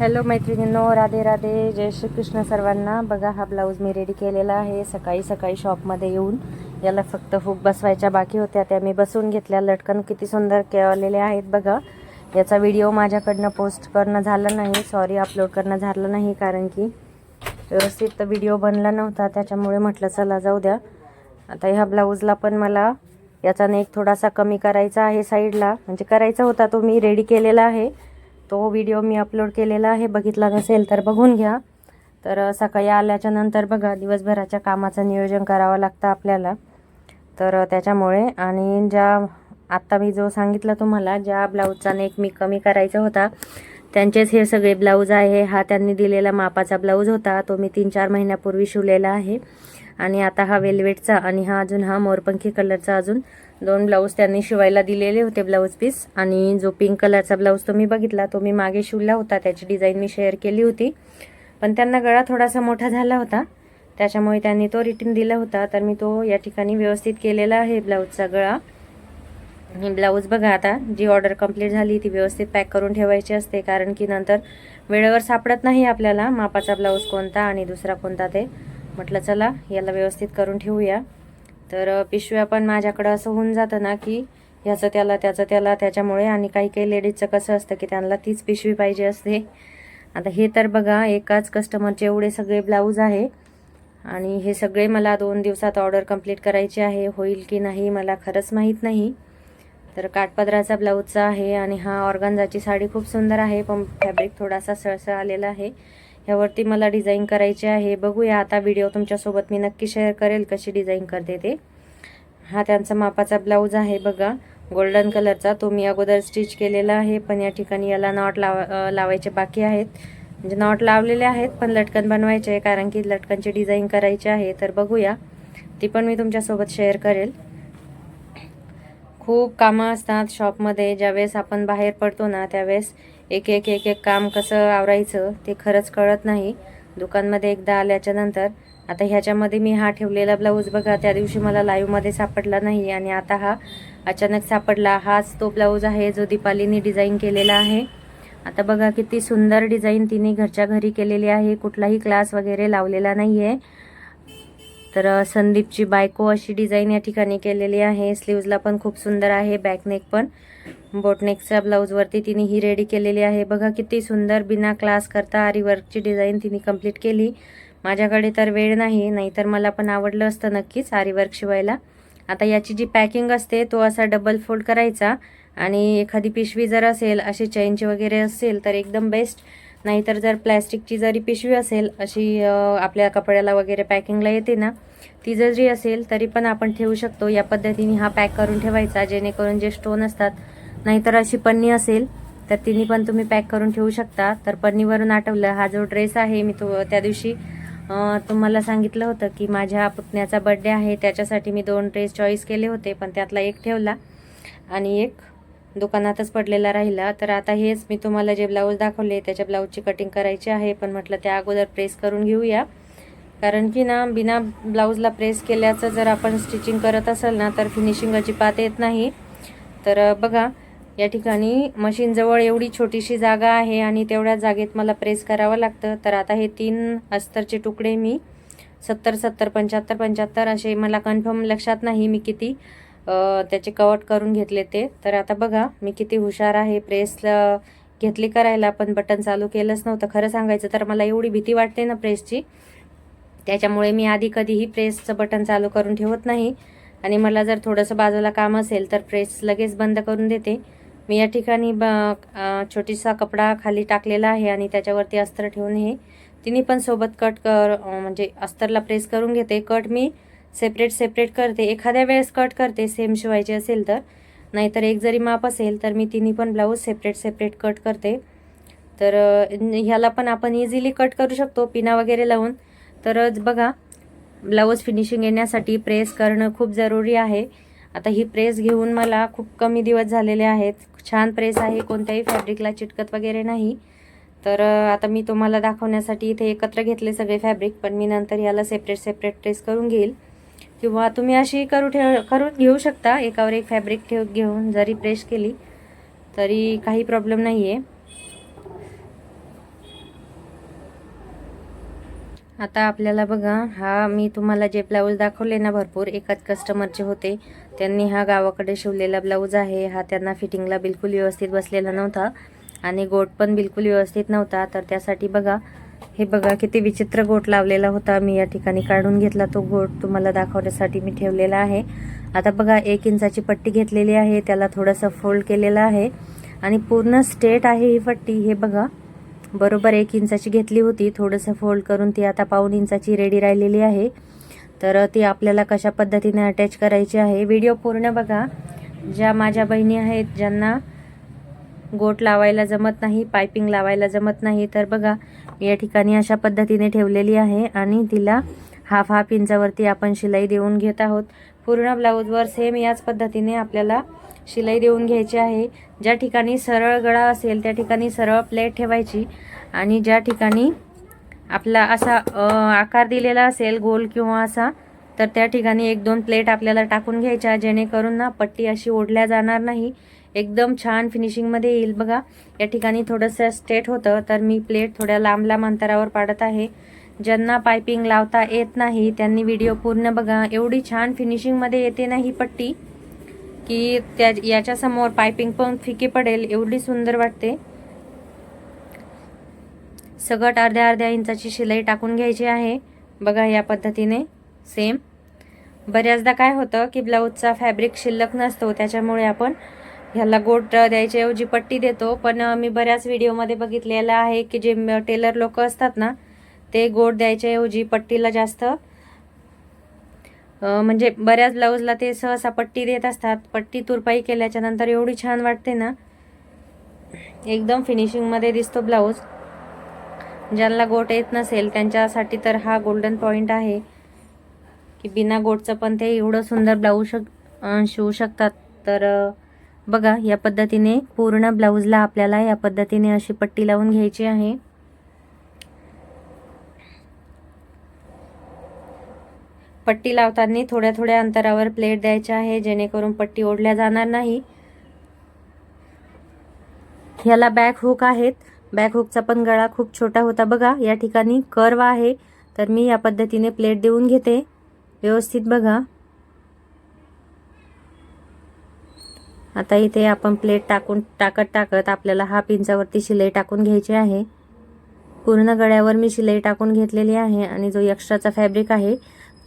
Hello मैत्रिणींनो राधे राधे जय श्री कृष्ण सर्वांना. बघा हा ब्लाऊज मी रेडी केलेला आहे. सकाळी सकाळी शॉपमध्ये येऊन याला फक्त हुक बसवायच्या बाकी होत्या. त्या मी बसवून घेतल्या. लटकन किती सुंदर केलेले आहेत बघा. याचा व्हिडिओ माझ्याकडनं पोस्ट करणं झालं नाही. सॉरी अपलोड करणं झालं नाही कारण की व्यवस्थित व्हिडिओ बनला नव्हता. त्याच्यामुळे म्हटलं चला जाऊ द्या. आता ह्या ब्लाऊजला पण मला याचा नेक थोडासा कमी करायचा आहे साईडला म्हणजे करायचा होता तो मी रेडी केलेला आहे. तो व्हिडिओ मी अपलोड केलेला आहे. बघितला नसेल तर बघून घ्या. तर सकाळी आल्याच्यानंतर बघा दिवसभराच्या कामाचं नियोजन करावं लागतं आपल्याला. तर त्याच्यामुळे आणि ज्या आत्ता मी जो सांगितलं तुम्हाला ज्या ब्लाऊजचा नेक मी कमी करायचा होता त्यांचेच हे सगळे ब्लाऊज आहे. हा त्यांनी दिलेला मापाचा ब्लाऊज होता. तो मी तीन चार महिन्यापूर्वी शिवलेला आहे. आणि आता हा वेल्वेटचा आणि हा अजून हा मोरपंखी कलरचा अजून दोन ब्लाऊज त्यांनी शिवायला दिलेले होते ब्लाऊज पीस आणि जो पिंक कलरचा ब्लाऊज तुम्ही बघितला तो मी मागे शिवला होता. त्याची डिझाईन मी शेअर केली होती. पण त्यांना गळा थोडासा मोठा झाला होता. त्याच्यामुळे त्यांनी तो रिटर्न दिला होता. तर मी तो या ठिकाणी व्यवस्थित केलेला आहे ब्लाऊजचा गळा. ही ब्लाऊज बघा आता जी ऑर्डर कंप्लीट झाली ती व्यवस्थित पॅक करून ठेवायची असते. कारण की नंतर वेळेवर सापडत नाही आपल्याला मापाचा ब्लाऊज कोणता आणि दुसरा कोणता ते. म्हटलं चला याला व्यवस्थित करून ठेवूया. तर पिशव्या पण माझ्याकडं असं होऊन जातं ना की ह्याचं त्याला त्याचं त्याला त्याच्यामुळे आणि काही काही लेडीजचं कसं असतं की त्यांना तीच पिशवी पाहिजे असते. आता हे तर बघा एकाच कस्टमरचे एवढे सगळे ब्लाऊज आहे. आणि हे सगळे मला दोन दिवसात ऑर्डर कंप्लीट करायची आहे. होईल की नाही मला खरंच माहीत नाही. तर काठपदराचा ब्लाऊजचा आहे आणि हा ऑर्गनजाची साडी खूप सुंदर आहे. पण फॅब्रिक थोडासा सळसळ आलेला आहे. ह्यावरती मला डिझाईन करायची आहे. बघूया आता व्हिडिओ तुमच्यासोबत मी नक्की शेअर करेल कशी डिझाईन करते ते. हा त्यांचा मापाचा ब्लाऊज आहे बघा. गोल्डन कलरचा तो मी अगोदर स्टिच केलेला आहे पण या ठिकाणी याला नॉट लावा लावायचे बाकी आहेत. म्हणजे नॉट लावलेले आहेत पण लटकन बनवायचे आहे कारण की लटकनची डिझाईन करायची आहे. तर बघूया. ती पण मी तुमच्यासोबत शेअर करेल. खूप कामं असतात शॉपमध्ये ज्यावेळेस आपण बाहेर पडतो ना त्यावेळेस एक एक एक एक काम कसं आवरायचं ते खरंच कळत नाही. दुकानमध्ये एकदा आल्याच्यानंतर आता ह्याच्यामध्ये मी हा ठेवलेला ब्लाऊज बघा त्या दिवशी मला लाईव्हमध्ये सापडला नाही आणि आता हा अचानक सापडला. हाच तो ब्लाऊज आहे जो दीपालीने डिझाईन केलेला आहे. आता बघा किती सुंदर डिझाईन तिने घरच्या घरी केलेली आहे. कुठलाही क्लास वगैरे लावलेला नाही आहे तर संदीपची बायको अशी डिझाईन या ठिकाणी केलेली आहे. स्लीव्जला पण खूप सुंदर आहे. बॅकनेक पण. बोटनेकच्या ब्लाऊजवरती तिने ही रेडी केलेली आहे. बघा किती सुंदर बिना क्लास करता आरी वर्कची डिझाईन तिने कंप्लीट केली. माझ्याकडे तर वेळ नाही नाहीतर मला पण आवडलं असतं नक्कीच आरी वर्क शिवायला. आता याची जी पॅकिंग असते तो असा डबल फोल्ड करायचा. आणि एखादी पिशवी जर असेल असे चैनची वगैरे असेल तर एकदम बेस्ट नाहीतर जर प्लॅस्टिकची जरी पिशवी असेल अशी आपल्या कपड्याला वगैरे पॅकिंगला येते ना ती जरी असेल तरी पण आपण ठेवू शकतो. या पद्धतीने हा पॅक करून ठेवायचा जेणेकरून जे स्टोन असतात नाहीतर अशी पन्नी असेल तर तिने पण तुम्ही पॅक करून ठेवू शकता. तर पन्नीवरून आठवलं हा जो ड्रेस आहे मी तो त्या दिवशी तुम्हाला सांगितलं होतं की माझ्या पुतण्याचा बड्डे आहे त्याच्यासाठी मी दोन ड्रेस चॉईस केले होते पण त्यातला एक ठेवला आणि एक दुकानातच पडलेला राहिला. तर आता हेच मी तुम्हाला जे ब्लाऊज दाखवले त्याच्या ब्लाऊजची कटिंग करायची आहे. पण म्हटलं त्या अगोदर प्रेस करून घेऊया. कारण की ना बिना ब्लाऊजला प्रेस केल्याचं जर आपण स्टिचिंग करत असेल ना तर फिनिशिंग अजिबात येत नाही. तर बघा या ठिकाणी मशीनजवळ एवढी छोटीशी जागा आहे आणि तेवढ्या जागेत मला प्रेस करावं लागतं. तर आता हे तीन अस्तरचे तुकडे मी सत्तर सत्तर पंच्याहत्तर पंच्याहत्तर असे मला कन्फर्म लक्षात नाही मी किती. त्याचे कवट करून घेतले ते. तर आता बघा मी किती हुशार आहे प्रेस घेतली करायला पण बटन चालू केलंच नव्हतं. खरं सांगायचं तर मला एवढी भीती वाटते ना प्रेसची त्याच्यामुळे मी आधी कधीही प्रेसचं बटन चालू करून ठेवत नाही. आणि मला जर थोडंसं बाजूला काम असेल तर प्रेस लगेच बंद करून देते. मी या ठिकाणी ब छोटीसा कपडा खाली टाकलेला आहे आणि त्याच्यावरती अस्तर ठेवून हे. तिन्ही पण सोबत कट कर म्हणजे अस्तरला प्रेस करून घेते. कट मी सेपरेट सेपरेट करते. एखाद्या वेळेस कट करते सेम शिवायचे असेल तर. नाहीतर एक जरी माप असेल तर मी तिन्ही पण ब्लाऊज सेपरेट सेपरेट कट करते. तर ह्याला पण आपण इझिली कट करू शकतो पिना वगैरे लावून. तर बघा ब्लाऊज फिनिशिंग येण्यासाठी प्रेस करणं खूप जरूरी आहे. आता ही प्रेस घेऊन मला खूप कमी दिवस झालेले आहेत. छान प्रेस आहे कोणत्याही फॅब्रिकला चिटकत वगैरे नाही. तर आता मी तुम्हाला दाखवण्यासाठी इथे एकत्र घेतले सगळे फॅब्रिक पण मी नंतर याला सेपरेट सेपरेट प्रेस करून घेईल. किंवा तुम्ही अशी करू ठेव करून घेऊ शकता. एकावर एक फॅब्रिक ठेव घेऊन जरी प्रेस केली तरी काही प्रॉब्लेम नाही आहे आता आपल्याला बघा हा मी तुम्हाला जे ब्लाऊज दाखवले ना भरपूर एकाच कस्टमरचे होते. त्यांनी हा गावाकडे शिवलेला ब्लाऊज आहे. हा त्यांना फिटिंगला बिलकुल व्यवस्थित बसलेला नव्हता आणि गोट पण बिलकुल व्यवस्थित नव्हता. तर त्यासाठी बघा हे बघा किती विचित्र गोट लावलेला होता. मी या ठिकाणी काढून घेतला तो गोट तुम्हाला दाखवण्यासाठी मी ठेवलेला आहे. आता बघा एक इंचाची पट्टी घेतलेली आहे. त्याला थोडंसं फोल्ड केलेलं आहे. आणि पूर्ण स्ट्रेट आहे ही पट्टी. हे बघा बरोबर एक इंचाची घेतली होती. थोडंसं फोल्ड करून ती आता पाऊन इंचाची रेडी राहिलेली आहे. तर ती आपल्याला कशा पद्धतीने अटॅच करायची आहे व्हिडिओ पूर्ण बघा. ज्या माझ्या बहिणी आहेत ज्यांना गोट लावायला जमत नाही पायपिंग लावायला जमत नाही तर बघा या ठिकाणी अशा पद्धतीने ठेवलेली आहे आणि तिला हाफ हाफ इंचावरती आपण शिलाई देऊन घेत आहोत. पूर्ण ब्लाऊजवर सेम याच पद्धतीने आपल्याला शिलाई देऊन घ्यायची आहे. ज्या ठिकाणी सरळ गळा असेल त्या ठिकाणी सरळ प्लेट ठेवायची आणि ज्या ठिकाणी आपला असा आकार दिलेला असेल गोल किंवा असा तर त्या ठिकाणी एक दोन प्लेट आपल्याला टाकून घ्यायच्या जेणेकरून ना पट्टी अशी ओढल्या जाणार नाही. एकदम छान फिनिशिंगमध्ये येईल. बघा या ठिकाणी थोडंसं स्ट्रेट होतं तर मी प्लेट थोड्या लांब लांब अंतरावर पाडत आहे. ज्यांना पायपिंग लावता येत नाही त्यांनी व्हिडिओ पूर्ण बघा. एवढी छान फिनिशिंगमध्ये येते ना ही पट्टी की त्या याच्यासमोर पायपिंग पण फिके पडेल. एवढी सुंदर वाटते. सगट अर्ध्या अर्ध्या इंचाची शिलाई टाकून घ्यायची आहे. बघा या पद्धतीने. सेम बऱ्याचदा काय होतं की ब्लाऊजचा फॅब्रिक शिल्लक नसतो त्याच्यामुळे आपण ह्याला गोट द्यायच्याऐवजी पट्टी देतो. पण मी बऱ्याच व्हिडिओमध्ये बघितलेलं आहे की जे टेलर लोक असतात ना ते गोट द्यायच्याऐवजी पट्टीला जास्त म्हणजे बऱ्याच ब्लाऊजला ते सहसा पट्टी देत असतात. पट्टी तुरपाई केल्याच्यानंतर एवढी छान वाटते ना. एकदम फिनिशिंगमध्ये दिसतो ब्लाऊज. ज्यांना गोट येत नसेल त्यांच्यासाठी तर हा गोल्डन पॉईंट आहे की बिना गोटचं पण ते एवढं सुंदर ब्लाऊज शक शिवू शकतात. तर बघा या पद्धतीने पूर्ण ब्लाऊजला आपल्याला या पद्धतीने अशी पट्टी लावून घ्यायची आहे. पट्टी लावताना थोड्या थोड्या अंतरावर प्लेट द्यायच्या आहे जेणेकरून पट्टी ओढल्या जाणार नाही. ह्याला बॅक हुक आहेत. बॅक हुकचा पण गळा खूप छोटा होता बघा या ठिकाणी कर्व आहे. तर मी या पद्धतीने प्लेट देऊन घेते. व्यवस्थित बघा. आता इथे आपण प्लेट टाकून टाकत टाकत आपल्याला हाफ इंचावरती शिलाई टाकून घ्यायची आहे. पूर्ण गळ्यावर मी शिलाई टाकून घेतलेली आहे आणि जो एक्स्ट्राचा फॅब्रिक आहे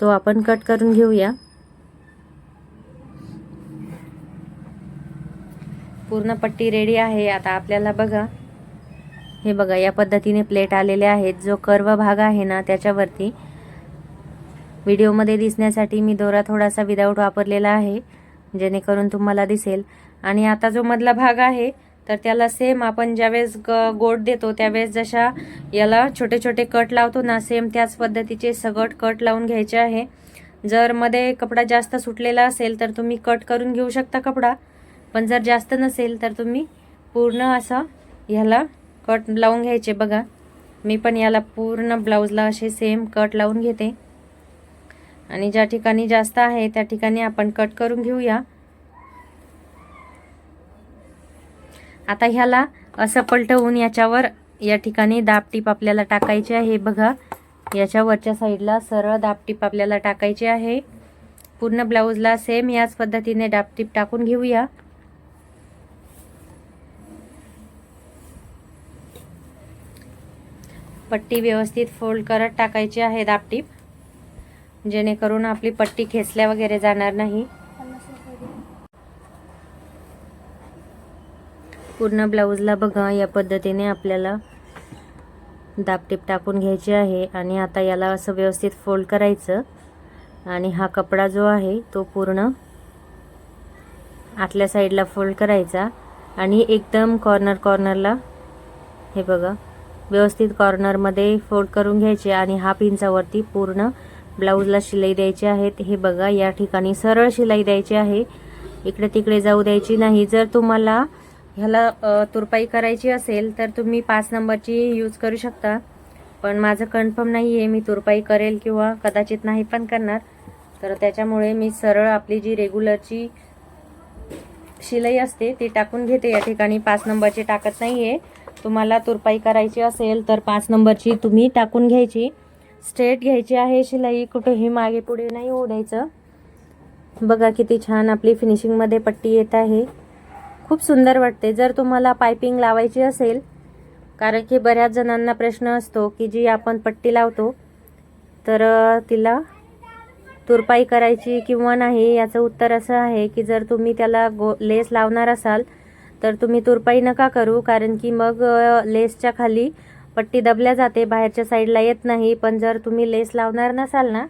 तो आपण कट करून घेऊया. पूर्ण पट्टी रेडी आहे. आता आपल्याला बघा हे बघा या पद्धतीने प्लेट आलेले आहेत. जो कर्व भाग आहे ना त्याच्यावरती. व्हिडिओमध्ये दिसण्यासाठी मी दोरा थोडासा विदाऊट वापरलेला आहे. जेणेकरून तुम्हाला दिसेल. आणि आता जो मधला भाग आहे तर त्याला सेम आपण ज्यावेळेस ग गोट देतो त्यावेळेस जशा याला छोटे छोटे कट लावतो ना सेम त्याच पद्धतीचे सगट कट लावून घ्यायचे आहे. जर मध्ये कपडा जास्त सुटलेला असेल तर तुम्ही कट करून घेऊ शकता कपडा. पण जर जास्त नसेल तर तुम्ही पूर्ण असा ह्याला कट लावून घ्यायचे बघा. मी पण याला पूर्ण ब्लाऊजला असे सेम कट लावून घेते. आणि ज्या ठिकाणी जास्त आहे त्या ठिकाणी आपण कट करून घेऊया. आता ह्याला असं पलटवून याच्यावर या ठिकाणी दाबटीप आपल्याला टाकायची आहे. बघा याच्या वरच्या साईडला सरळ दाबटीप आपल्याला टाकायची आहे. पूर्ण ब्लाऊजला सेम याच पद्धतीने दाबटीप टाकून घेऊया. पट्टी व्यवस्थित फोल्ड करत टाकायची आहे दाबटीप जेणेकरून आपली पट्टी खेचल्या वगैरे जाणार नाही. पूर्ण ब्लाऊजला बघा या पद्धतीने आपल्याला दाबटीप टाकून घ्यायची आहे आणि आता याला असं व्यवस्थित फोल्ड करायचं. आणि हा कपडा जो आहे तो पूर्ण आतल्या साईडला फोल्ड करायचा. आणि एकदम कॉर्नर कॉर्नरला हे बघा व्यवस्थित कॉर्नरमध्ये फोल्ड करून घ्यायचे आणि हाफ इंचावरती पूर्ण ब्लाऊजला शिलाई द्यायची आहेत. हे बघा या ठिकाणी सरळ शिलाई द्यायची आहे. इकडे तिकडे जाऊ द्यायची नाही. जर तुम्हाला ह्याला तुरपाई करायची असेल तर तुम्ही पाच नंबरची यूज करू शकता. पण माझं कन्फर्म नाही आहे मी तुरपाई करेल किंवा कदाचित नाही पण करणार. तर त्याच्यामुळे मी सरळ आपली जी रेग्युलरची शिलाई असते ती टाकून घेते. या ठिकाणी पाच नंबरची टाकत नाही आहे तुम्हाला तुरपाई करायची असेल तर पाच नंबरची तुम्ही टाकून घ्यायची. स्ट्रेट घ्यायची आहे शिलाई कुठेही मागे पुढे नाही ओढायचं. बघा किती छान आपली फिनिशिंगमध्ये पट्टी येत आहे. खूप सुंदर वाटते. जर तुम्हाला पायपिंग लावायची असेल कारण की बऱ्याच जणांना प्रश्न असतो की जी आपण पट्टी लावतो तर तिला तुरपाई करायची किंवा नाही याचं उत्तर असं आहे की जर तुम्ही त्याला गो लेस लावणार असाल तर तुम्ही तुरपाई नका करू कारण की मग लेसच्या खाली पट्टी दबल्या जाते बाहेरच्या साईडला येत नाही. पण जर तुम्ही लेस लावणार नसाल ना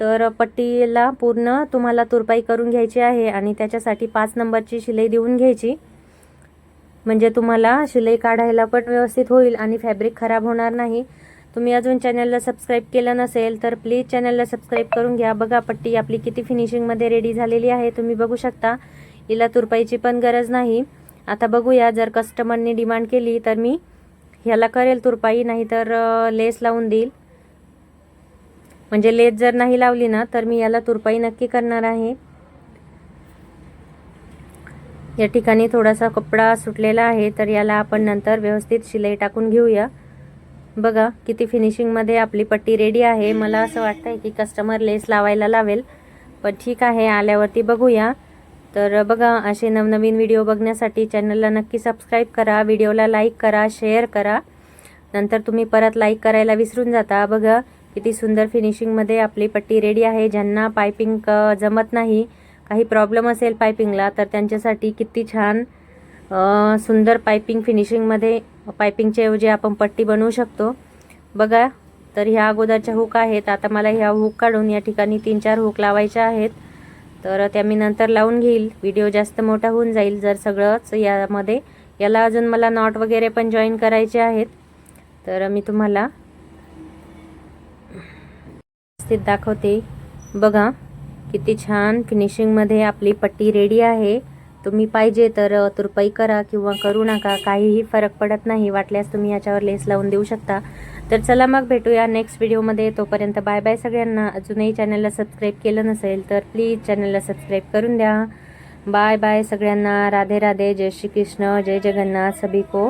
तर पट्टीला पूर्ण तुम्हाला तुरपाई करून घ्यायची आहे आणि त्याच्यासाठी पाच नंबरची शिलाई देऊन घ्यायची. म्हणजे तुम्हाला शिलाई काढायला पण व्यवस्थित होईल आणि फॅब्रिक खराब होणार नाही. तुम्ही अजून चॅनलला सबस्क्राईब केलं नसेल तर प्लीज चॅनलला सबस्क्राईब करून घ्या. बघा पट्टी आपली किती फिनिशिंगमध्ये रेडी झालेली आहे. तुम्ही बघू शकता हिला तुरपाईची पण गरज नाही. आता बघूया जर कस्टमरने डिमांड केली तर मी ह्याला करेल तुरपाई नाही तर लेस लावून देईल. म्हणजे लेस जर नाही लावली ना तर मी याला तुरपाई नक्की करणार आहे. या ठिकाणी थोडासा कपडा सुटलेला आहे तर याला आपण नंतर व्यवस्थित शिलाई टाकून घेऊया. बघा किती फिनिशिंगमध्ये आपली पट्टी रेडी आहे. मला असं वाटतंय की कस्टमर लेस लावायला लावेल. पण ठीक आहे आल्यावरती बघूया. तर बघा असे नवनवीन व्हिडिओ बघण्यासाठी चॅनलला नक्की सबस्क्राईब करा व्हिडिओला लाईक करा शेअर करा. नंतर तुम्ही परत लाईक करायला विसरून जाता. बघा किती सुंदर फिनिशिंगमध्ये आपली पट्टी रेडी आहे. ज्यांना पायपिंग जमत नाही काही प्रॉब्लेम असेल पायपिंगला तर त्यांच्यासाठी किती छान सुंदर पायपिंग फिनिशिंगमध्ये पायपिंगच्या ऐवजी आपण पट्टी बनवू शकतो. बघा तर ह्या अगोदरच्या हुक आहेत. आता मला ह्या हुक काढून या ठिकाणी तीन चार हुक लावायच्या आहेत. तर त्या मी नंतर लावून घेईल. व्हिडिओ जास्त मोठा होऊन जाईल. जर सगळंच यामध्ये याला अजून मला नॉट वगैरे पण जॉईन करायचे आहेत. तर मी तुम्हाला व्यवस्थित दाखवते. बघा किती छान फिनिशिंगमध्ये आपली पट्टी रेडी आहे. तुम्ही पाहिजे तर तुरपाई करा किंवा करू नका. काहीही फरक पडत नाही. वाटल्यास तुम्ही याच्यावर लेस लावून देऊ शकता. तर चला मग भेटूया नेक्स्ट व्हिडिओमध्ये तोपर्यंत बाय बाय सगळ्यांना. अजूनही चॅनलला सबस्क्राईब केलं नसेल तर प्लीज चॅनलला सबस्क्राईब करून द्या. बाय बाय सगळ्यांना. राधे राधे. जय श्री कृष्ण जय जगन्नाथ. सभी को